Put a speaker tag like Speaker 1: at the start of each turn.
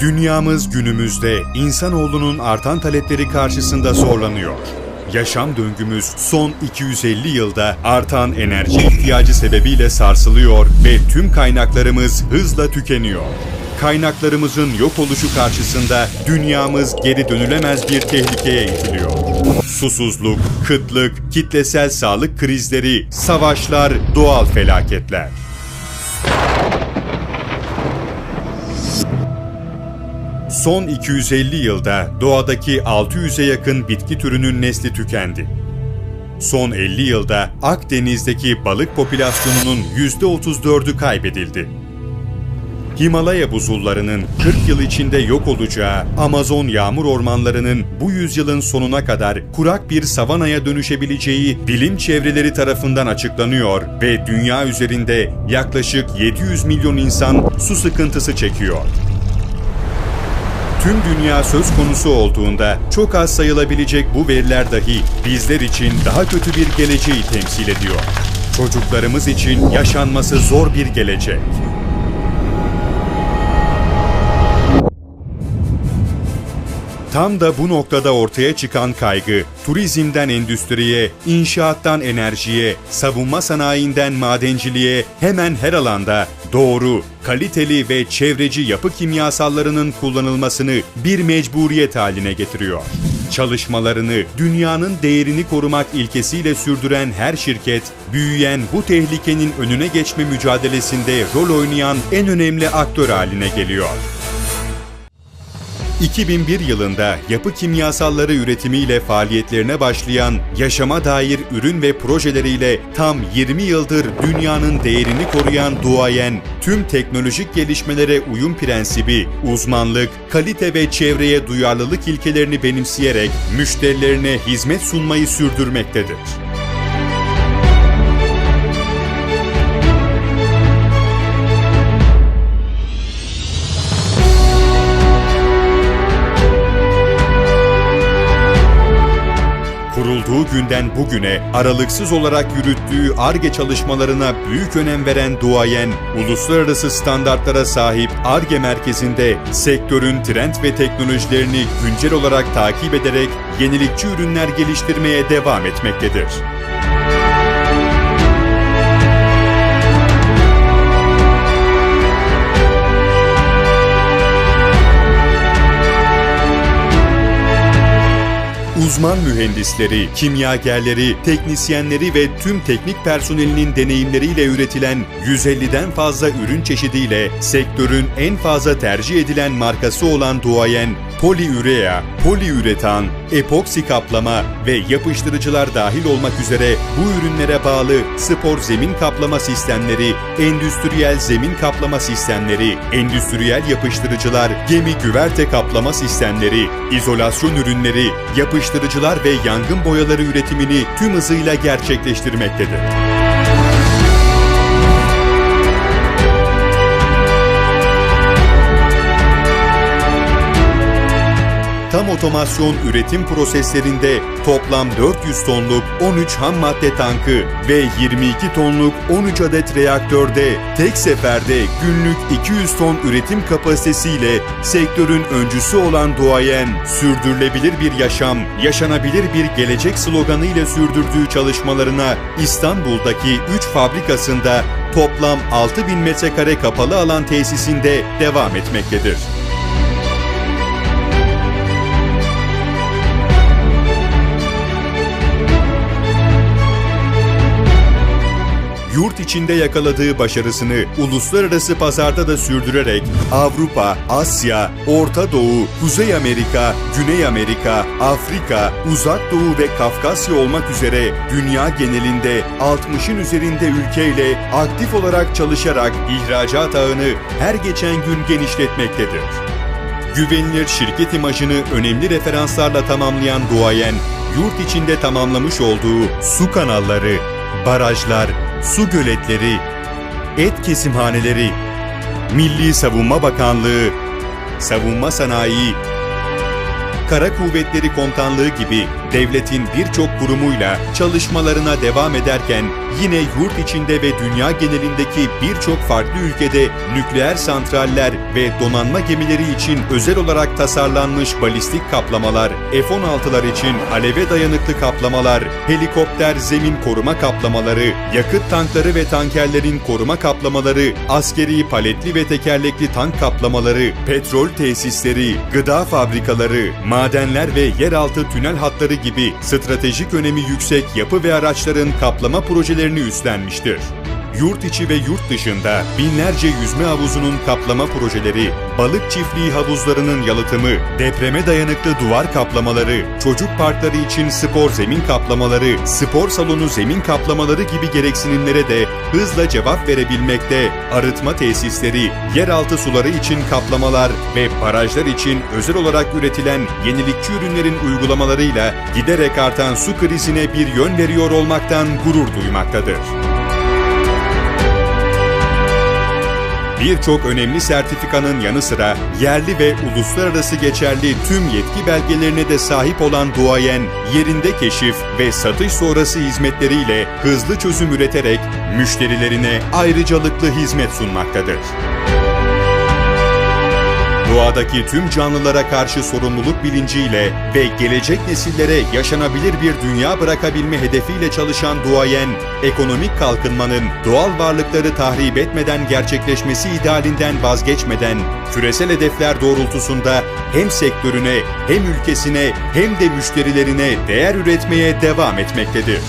Speaker 1: Dünyamız günümüzde insanoğlunun artan talepleri karşısında zorlanıyor. Yaşam döngümüz son 250 yılda artan enerji ihtiyacı sebebiyle sarsılıyor ve tüm kaynaklarımız hızla tükeniyor. Kaynaklarımızın yok oluşu karşısında dünyamız geri dönülemez bir tehlikeye itiliyor. Susuzluk, kıtlık, kitlesel sağlık krizleri, savaşlar, doğal felaketler. Son 250 yılda doğadaki 600'e yakın bitki türünün nesli tükendi. Son 50 yılda Akdeniz'deki balık popülasyonunun %34'ü kaybedildi. Himalaya buzullarının 40 yıl içinde yok olacağı, Amazon yağmur ormanlarının bu yüzyılın sonuna kadar kurak bir savanaya dönüşebileceği bilim çevreleri tarafından açıklanıyor ve dünya üzerinde yaklaşık 700 milyon insan su sıkıntısı çekiyor. Tüm dünya söz konusu olduğunda çok az sayılabilecek bu veriler dahi bizler için daha kötü bir geleceği temsil ediyor. Çocuklarımız için yaşanması zor bir gelecek. Tam da bu noktada ortaya çıkan kaygı, turizmden endüstriye, inşaattan enerjiye, savunma sanayinden madenciliğe hemen her alanda doğru, kaliteli ve çevreci yapı kimyasallarının kullanılmasını bir mecburiyet haline getiriyor. Çalışmalarını dünyanın değerini korumak ilkesiyle sürdüren her şirket, büyüyen bu tehlikenin önüne geçme mücadelesinde rol oynayan en önemli aktör haline geliyor. 2001 yılında yapı kimyasalları üretimiyle faaliyetlerine başlayan yaşama dair ürün ve projeleriyle tam 20 yıldır dünyanın değerini koruyan duayen, tüm teknolojik gelişmelere uyum prensibi, uzmanlık, kalite ve çevreye duyarlılık ilkelerini benimseyerek müşterilerine hizmet sunmayı sürdürmektedir. Günden bugüne aralıksız olarak yürüttüğü ARGE çalışmalarına büyük önem veren duayen, uluslararası standartlara sahip ARGE merkezinde sektörün trend ve teknolojilerini güncel olarak takip ederek yenilikçi ürünler geliştirmeye devam etmektedir. Uzman mühendisleri, kimyagerleri, teknisyenleri ve tüm teknik personelinin deneyimleriyle üretilen 150'den fazla ürün çeşidiyle sektörün en fazla tercih edilen markası olan Duayen, poliürea, poliüretan, epoksi kaplama ve yapıştırıcılar dahil olmak üzere bu ürünlere bağlı spor zemin kaplama sistemleri, endüstriyel zemin kaplama sistemleri, endüstriyel yapıştırıcılar, gemi güverte kaplama sistemleri, izolasyon ürünleri, yapıştırıcılar ve yangın boyaları üretimini tüm hızıyla gerçekleştirmektedir. Tam otomasyon üretim proseslerinde toplam 400 tonluk 13 ham madde tankı ve 22 tonluk 13 adet reaktörde tek seferde günlük 200 ton üretim kapasitesiyle sektörün öncüsü olan duayen, sürdürülebilir bir yaşam, yaşanabilir bir gelecek sloganıyla sürdürdüğü çalışmalarına İstanbul'daki 3 fabrikasında toplam 6000 metrekare kapalı alan tesisinde devam etmektedir. Yurt içinde yakaladığı başarısını uluslararası pazarda da sürdürerek Avrupa, Asya, Orta Doğu, Kuzey Amerika, Güney Amerika, Afrika, Uzak Doğu ve Kafkasya olmak üzere dünya genelinde 60'ın üzerinde ülkeyle aktif olarak çalışarak ihracat ağını her geçen gün genişletmektedir. Güvenilir şirket imajını önemli referanslarla tamamlayan duayen, yurt içinde tamamlamış olduğu su kanalları, barajlar, su göletleri, et kesimhaneleri, Milli Savunma Bakanlığı, Savunma Sanayi, Kara Kuvvetleri Komutanlığı gibi devletin birçok kurumuyla çalışmalarına devam ederken yine yurt içinde ve dünya genelindeki birçok farklı ülkede nükleer santraller ve donanma gemileri için özel olarak tasarlanmış balistik kaplamalar, F-16'lar için aleve dayanıklı kaplamalar, helikopter zemin koruma kaplamaları, yakıt tankları ve tankerlerin koruma kaplamaları, askeri paletli ve tekerlekli tank kaplamaları, petrol tesisleri, gıda fabrikaları, madenler ve yeraltı tünel hatları gibi stratejik önemi yüksek yapı ve araçların kaplama projelerini üstlenmiştir. Yurt içi ve yurt dışında binlerce yüzme havuzunun kaplama projeleri, balık çiftliği havuzlarının yalıtımı, depreme dayanıklı duvar kaplamaları, çocuk parkları için spor zemin kaplamaları, spor salonu zemin kaplamaları gibi gereksinimlere de hızla cevap verebilmekte, arıtma tesisleri, yeraltı suları için kaplamalar ve barajlar için özel olarak üretilen yenilikçi ürünlerin uygulamalarıyla giderek artan su krizine bir yön veriyor olmaktan gurur duymaktadır. Birçok önemli sertifikanın yanı sıra yerli ve uluslararası geçerli tüm yetki belgelerine de sahip olan duayen, yerinde keşif ve satış sonrası hizmetleriyle hızlı çözüm üreterek müşterilerine ayrıcalıklı hizmet sunmaktadır. Doğadaki tüm canlılara karşı sorumluluk bilinciyle ve gelecek nesillere yaşanabilir bir dünya bırakabilme hedefiyle çalışan duayen, ekonomik kalkınmanın doğal varlıkları tahrip etmeden gerçekleşmesi idealinden vazgeçmeden, küresel hedefler doğrultusunda hem sektörüne, hem ülkesine, hem de müşterilerine değer üretmeye devam etmektedir.